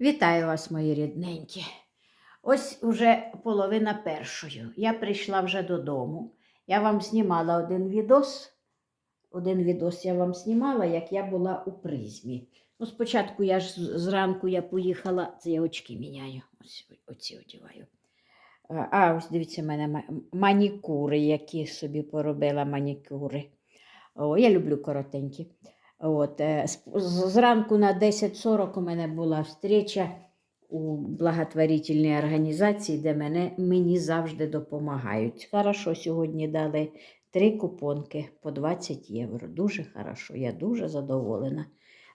Вітаю вас, мої рідненькі. Ось уже половина першою. Я прийшла вже додому. Я вам знімала один відос. Один відос я вам знімала, як я була у призмі. Ну, спочатку я ж зранку я поїхала, це я очки міняю. Ось оці одіваю. А, ось дивіться, в мене ма- манікури, які собі поробила манікури. О, я люблю коротенькі. От, е, зранку на 10.40 у мене була встреча у благотворительній організації, де мене, мені завжди допомагають. Хорошо, сьогодні дали три купонки по 20 євро. Дуже хорошо, я дуже задоволена.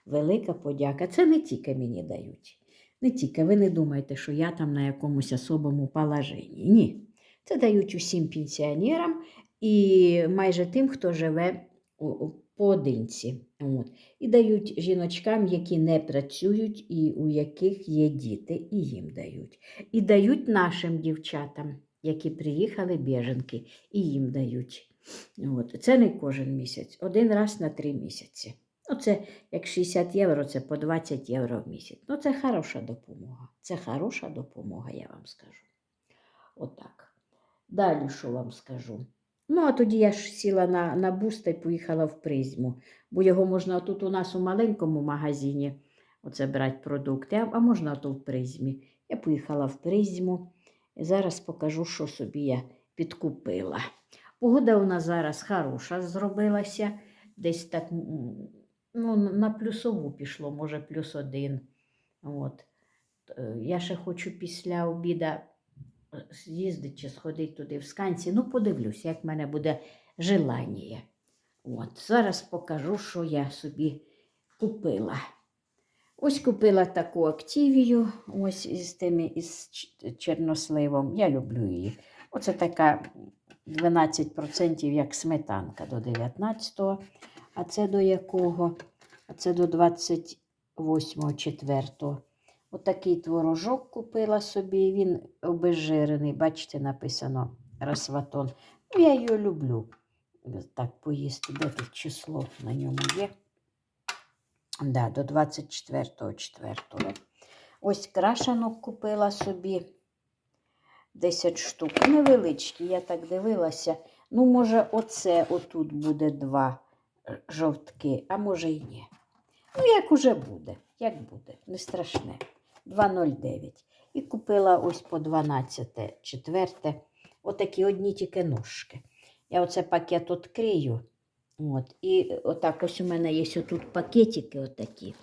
Велика подяка. Це не тільки мені дають. Не тільки ви не думайте, що я там на якомусь особому положенні. Ні. Це дають усім пенсіонерам і майже тим, хто живе у- поодинці. От. І дають жіночкам, які не працюють і у яких є діти, і їм дають. І дають нашим дівчатам, які приїхали біженки, і їм дають. От. Це не кожен місяць, один раз на три місяці. Ну, це як 60 євро, це по 20 євро в місяць. Ну, це хороша допомога. Це хороша допомога, я вам скажу. Отак. Далі що вам скажу? Ну, а тоді я ж сіла на, на буста і поїхала в призму, бо його можна тут у нас у маленькому магазині оце брати продукти, а, а можна то в призмі. Я поїхала в призму. І зараз покажу, що собі я підкупила. Погода у нас зараз хороша зробилася. Десь так ну, на плюсову пішло, може, плюс один. От. Е, Я ще хочу після обіда з'їздити чи сходити туди в сканці. Ну, подивлюся, як в мене буде желання. От. Зараз покажу, що я собі купила. Ось купила таку активію, ось із тими із чорносливом. Я люблю її. Оце така 12% як сметанка до 19-го. А це до якого? А це до 28-го, 4-го. Отакий творожок купила собі. Він обезжирений. Бачите, написано расватон. Ну, я його люблю. Так поїсти. Де тут число на ньому є? Да, до 24.04. Ось крашанок купила собі 10 штук. Невеличкі, я так дивилася. Ну, може, оце отут буде два е, жовтки, а може й ні. Ну, як уже буде, як буде, не страшне. 2,09. І купила ось по 12, четверте. Отакі одні тільки ножки. Я оце пакет відкрию. От, і отак ось у мене є тут пакетики отакі.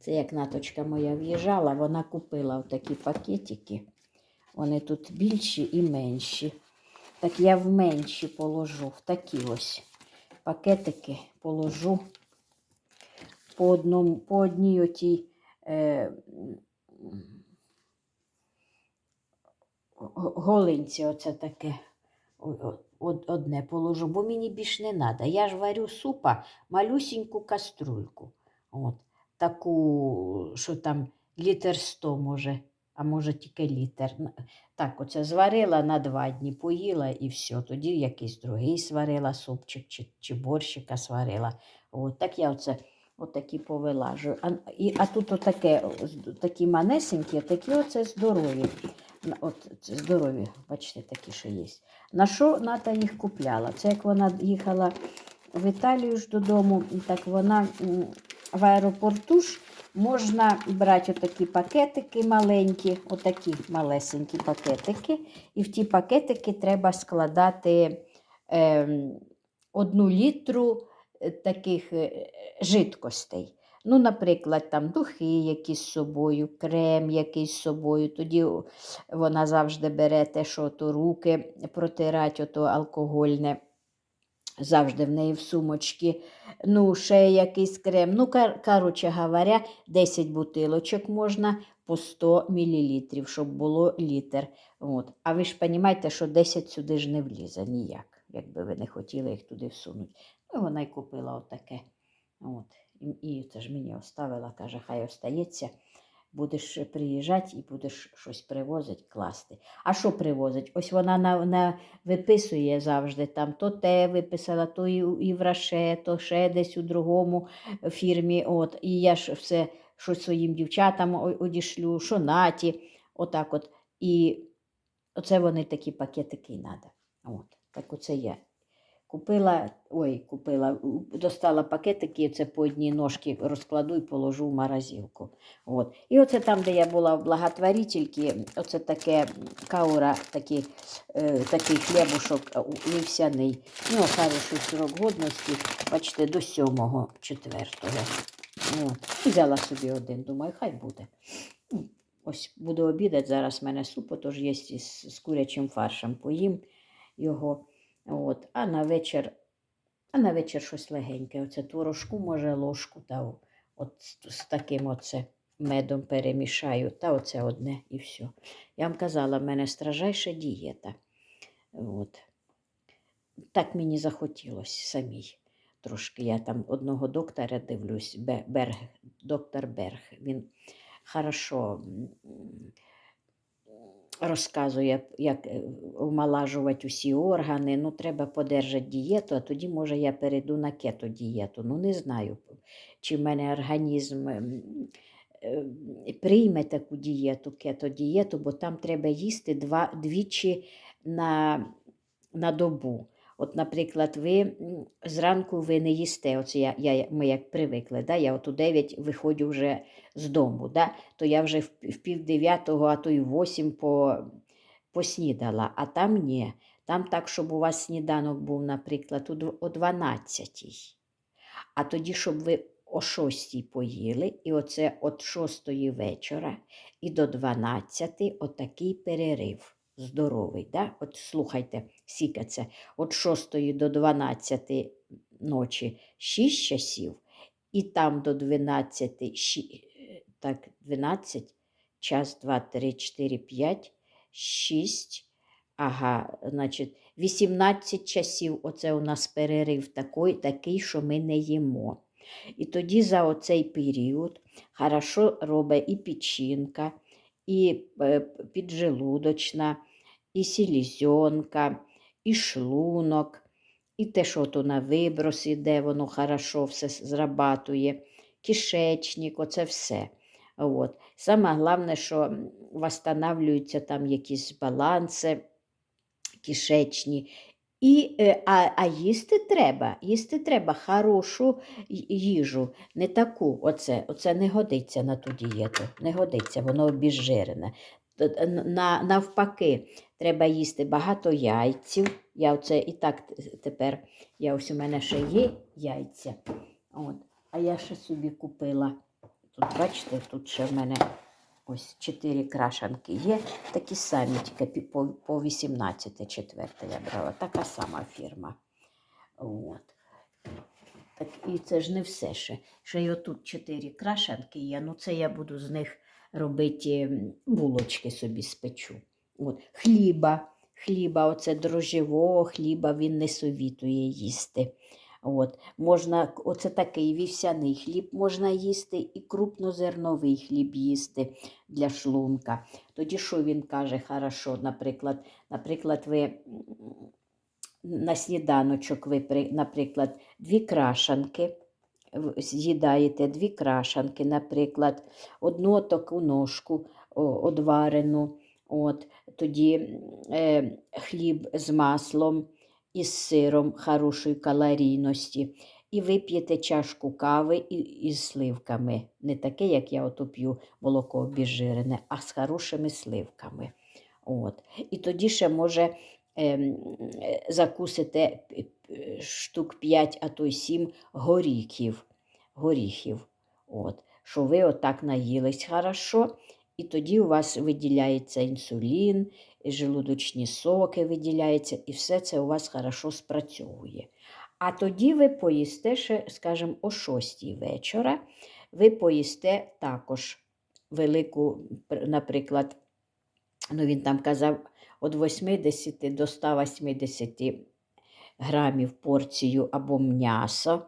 Це як наточка моя в'їжджала, вона купила отакі пакетики. Вони тут більші і менші. Так я в менші положу, в такі ось пакетики положу по, одному, по одній отій е, голинці, оце таке. Одне положу, бо мені більш не треба. Я ж варю супа, малюсіньку каструльку. От, таку, що там літр сто може, а може тільки літр. Так, оце зварила на два дні, поїла і все. Тоді якийсь другий сварила супчик чи, чи борщика сварила. От, так я оце отакі повилажую. А, і, а тут отаке, такі манесенькі, такі оце здорові. От, здорові, бачите, такі, що є. На що Ната їх купляла? Це як вона їхала в Італію ж додому, так вона в аеропорту ж можна брати отакі пакетики маленькі, отакі малесенькі пакетики. І в ті пакетики треба складати ем, одну літру е, таких е, жидкостей. Ну, наприклад, там духи якісь з собою, крем якийсь з собою. Тоді вона завжди бере те, що то руки протирать, ото алкогольне. Завжди в неї в сумочці. Ну, ще якийсь крем. Ну, кор- коротше говоря, 10 бутилочок можна по 100 мл, щоб було літр. От. А ви ж розумієте, що 10 сюди ж не влізе ніяк, якби ви не хотіли їх туди всунути. Ну, вона й купила отаке. От. І, і це ж мені оставила, каже, хай остається. Будеш приїжджати і будеш щось привозити, класти. А що привозить? Ось вона на, на, виписує завжди там то те виписала, то і, і в Раше, то ще десь у другому фірмі. От. І я ж все що своїм дівчатам одішлю, що наті, отак от. І оце вони такі пакетики треба. От, так оце я. Купила, ой, купила, достала пакетики, це по одній ножці розкладу і положу в морозилку. От. І оце там, де я була в благотворительці, оце таке каура, такі, е, такий хлібушок е, у- вівсяний. Хороший срок годності, бачите, до сьомого, четвертого. От. Взяла собі один, думаю, хай буде. Ну, Ось буду обідати, зараз в мене суп, тож є з, з курячим фаршем, поїм його. От. А на вечір, а на вечір щось легеньке. Оце творожку, може, ложку та от з, таким оце медом перемішаю. Та оце одне і все. Я вам казала, в мене стражайша дієта. От. Так мені захотілося самій. Трошки я там одного доктора дивлюсь, Берг, доктор Берг. Він хорошо розказує, як е, омалажувати усі органи. Ну, треба подержати дієту, а тоді, може, я перейду на кето-дієту. Ну, не знаю, чи в мене організм е, прийме таку дієту, кето-дієту, бо там треба їсти два, двічі на, на добу. От, наприклад, ви зранку ви не їсте, оце я, я, ми як привикли, да? я от у 9 виходжу вже з дому, да? то я вже в, в пів дев'ятого, а то й восім по, поснідала, а там ні. Там так, щоб у вас сніданок був, наприклад, о 12. А тоді, щоб ви о 6 поїли, і оце від 6 вечора і до 12 отакий перерив здоровий. Да? От слухайте, це від 6 до 12 ночі 6 часів, і там до 12, щі- е, так, 12, час, 2, 3, 4, 5, 6, ага, значить, 18 часів оце у нас перерив такий, такий, що ми не їмо. І тоді за оцей період хорошо робить і печінка, і е, піджелудочна, і селезенка, і шлунок, і те, що то на виброс іде, воно хорошо все зрабатує, кишечник, оце все. От. Саме головне, що восстанавлюються там якісь баланси кишечні. І, е, а, а їсти треба, їсти треба хорошу їжу, не таку. Оце, оце не годиться на ту дієту, не годиться, воно обіжирене. Навпаки, треба їсти багато яйців. Я оце і так тепер, я ось у мене ще є яйця. От. А я ще собі купила. Тут, бачите, тут ще в мене ось чотири крашанки є. Такі самі, тільки по, по 18 четверте я брала. Така сама фірма. От. Так, і це ж не все ще. Ще й отут чотири крашанки є. Ну, це я буду з них робити булочки собі спечу. От. Хліба. Хліба, оце дрожжевого хліба він не совітує їсти. От. Можна, оце такий вівсяний хліб можна їсти, і крупнозерновий хліб їсти для шлунка. Тоді що він каже, хорошо, наприклад, наприклад, ви на сніданочок ви, наприклад, дві крашанки з'їдаєте, дві крашанки, наприклад, одну таку ножку одварену, от, тоді е, хліб з маслом і з сиром хорошої калорійності. І вип'єте чашку кави із сливками. Не таке, як я ото п'ю молоко обіжирене, а з хорошими сливками. От. І тоді ще може е, закусите штук 5, а то й 7 горіхів. горіхів. От. Що ви отак наїлись хорошо, і тоді у вас виділяється інсулін, желудочні соки виділяються, і все це у вас хорошо спрацьовує. А тоді ви поїсте ще, скажімо, о 6 вечора, ви поїсте також велику, наприклад, ну він там казав від 80 до 180 грамів порцію або м'яса,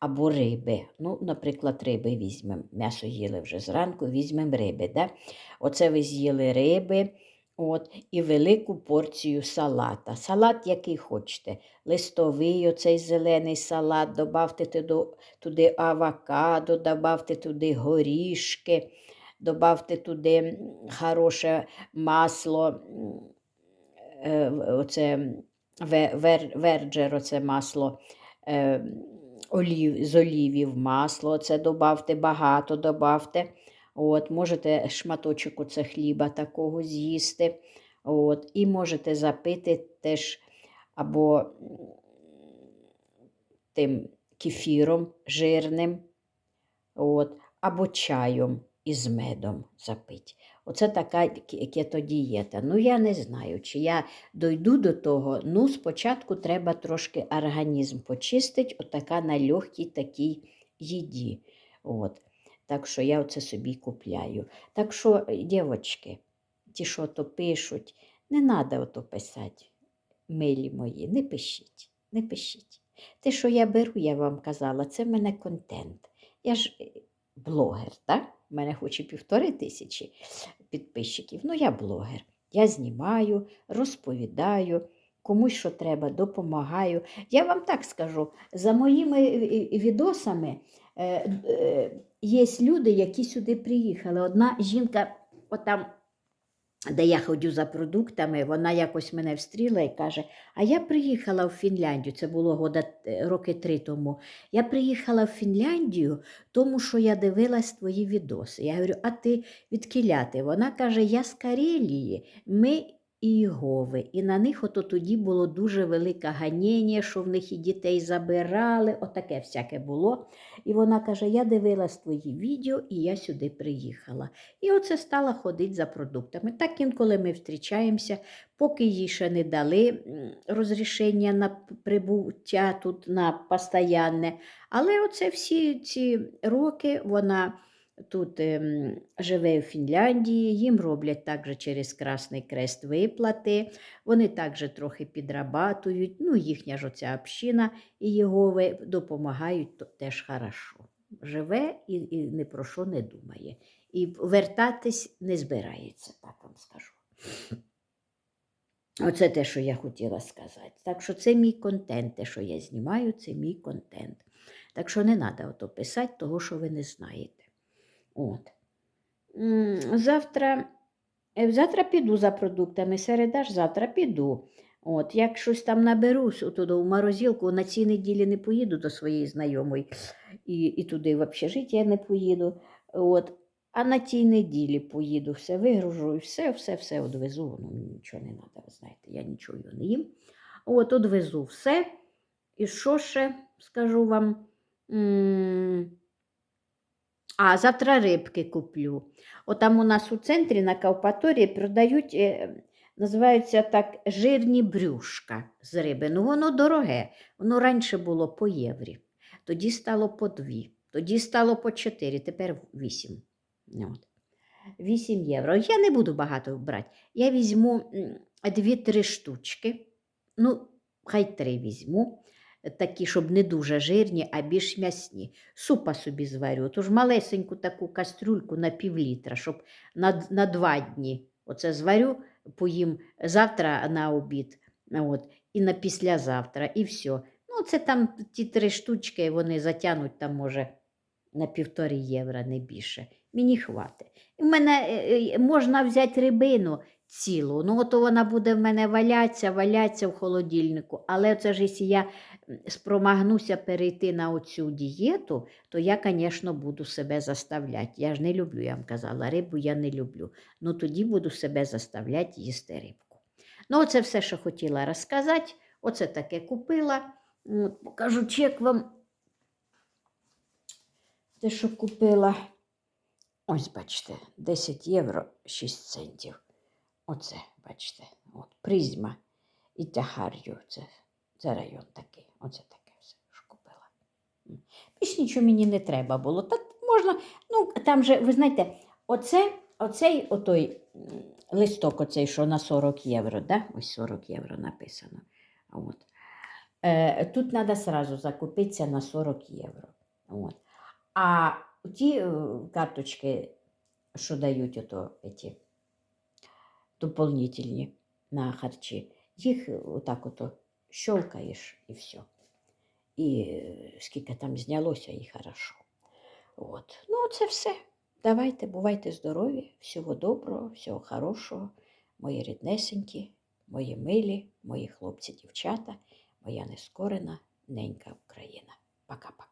або риби. Ну, наприклад, риби візьмемо. М'ясо їли вже зранку, візьмемо риби. Да? Оце ви з'їли риби, От, і велику порцію салата. Салат, який хочете. Листовий, оцей зелений салат, добавте туди, авокадо, добавте туди горішки, добавте туди хороше масло, е, оце вер, верджер, оце масло. Е, олів, з олівів масло, це добавте, багато добавте. От, можете шматочок оце хліба такого з'їсти. От, і можете запити теж або тим кефіром жирним, от, або чаєм із медом запить. Оце така кетодієта. Ну, я не знаю, чи я дойду до того. Ну, спочатку треба трошки організм почистити, отака на легкій такій їді. От. Так що я оце собі купляю. Так що, дівчатки, ті, що то пишуть, не треба ото писати, милі мої, не пишіть, не пишіть. Те, що я беру, я вам казала, це в мене контент. Я ж е, блогер, так? У мене і півтори тисячі підписчиків. Ну, я блогер. Я знімаю, розповідаю, комусь що треба, допомагаю. Я вам так скажу, за моїми е, е, відосами е, є люди, які сюди приїхали. Одна жінка, отам, де я ходю за продуктами, вона якось мене встріла і каже: А я приїхала в Фінляндію, це було года, е, роки три тому. Я приїхала в Фінляндію, тому що я дивилась твої відоси. Я говорю, а ти від Кіляти? Вона каже: Я з Карелії, ми і Єгови. І на них ото тоді було дуже велике ганіння, що в них і дітей забирали, отаке всяке було. І вона каже: Я дивилась твої відео, і я сюди приїхала. І оце стала ходити за продуктами. Так інколи ми зустрічаємося, поки їй ще не дали розрішення на прибуття тут на постоянне. Але оце всі ці роки вона тут живе в Фінляндії, їм роблять також через Красний Крест виплати, вони також трохи підрабатують, ну їхня ж оця община і Єгови допомагають то теж хорошо. Живе і, і ні про що не думає. І вертатись не збирається, так вам скажу. Оце те, що я хотіла сказати. Так що це мій контент, те, що я знімаю, це мій контент. Так що не треба писати того, що ви не знаєте. От. Завтра, е, завтра піду за продуктами, середа ж завтра піду. От, як щось там наберусь туди в морозилку, на цій неділі не поїду до своєї знайомої і, і туди в общежиття не поїду. От. А на тій неділі поїду, все вигружу і все, все, все одвезу. Воно мені нічого не треба, ви знаєте, я нічого не їм. От, одвезу все. І що ще скажу вам? М, А, завтра рибки куплю. Отам у нас у центрі на Кавпаторії продають, е, називаються так, жирні брюшка з риби. Ну, воно дороге. Воно раніше було по єврі. Тоді стало по дві, тоді стало по чотири, тепер вісім. От. 8 євро. Я не буду багато брати. Я візьму м, дві-три штучки. Ну, хай три візьму. Такі, щоб не дуже жирні, а більш м'ясні. Супа собі зварю. Тож малесеньку таку кастрюльку на півлітра, щоб на, на два дні. Оце зварю, поїм завтра на обід. От, і на післязавтра, і все. Ну, це там ті три штучки, вони затягнуть там, може, на півтори євро, не більше. Мені хватить. У мене е, е, можна взяти рибину цілу, ну от вона буде в мене валятися, валятися в холодильнику. Але це ж якщо я спромагнуся перейти на оцю дієту, то я, звісно, буду себе заставляти. Я ж не люблю, я вам казала, рибу я не люблю. Ну тоді буду себе заставляти їсти рибку. Ну, оце все, що хотіла розказати. Оце таке купила. Покажу чек вам. Те, що купила. Ось, бачите, 10 євро 6 центів. Оце, бачите, от, призма і тягарю. Це, це район такий. Оце таке все, що купила. Більш нічого мені не треба було. Та можна, ну, там же, ви знаєте, оце, оцей отой листок, оцей, що на 40 євро, да? ось 40 євро написано. От. Е, тут треба сразу закупитися на 40 євро. От. А ті е, карточки, що дають ото, ті, дополнительні на харчі. Їх отак ото щолкаєш і все. І е, скільки там знялося, і хорошо. От. Ну, це все. Давайте, бувайте здорові, всього доброго, всього хорошого, мої ріднесенькі, мої милі, мої хлопці, дівчата, моя нескорена ненька Україна. Пока-пока.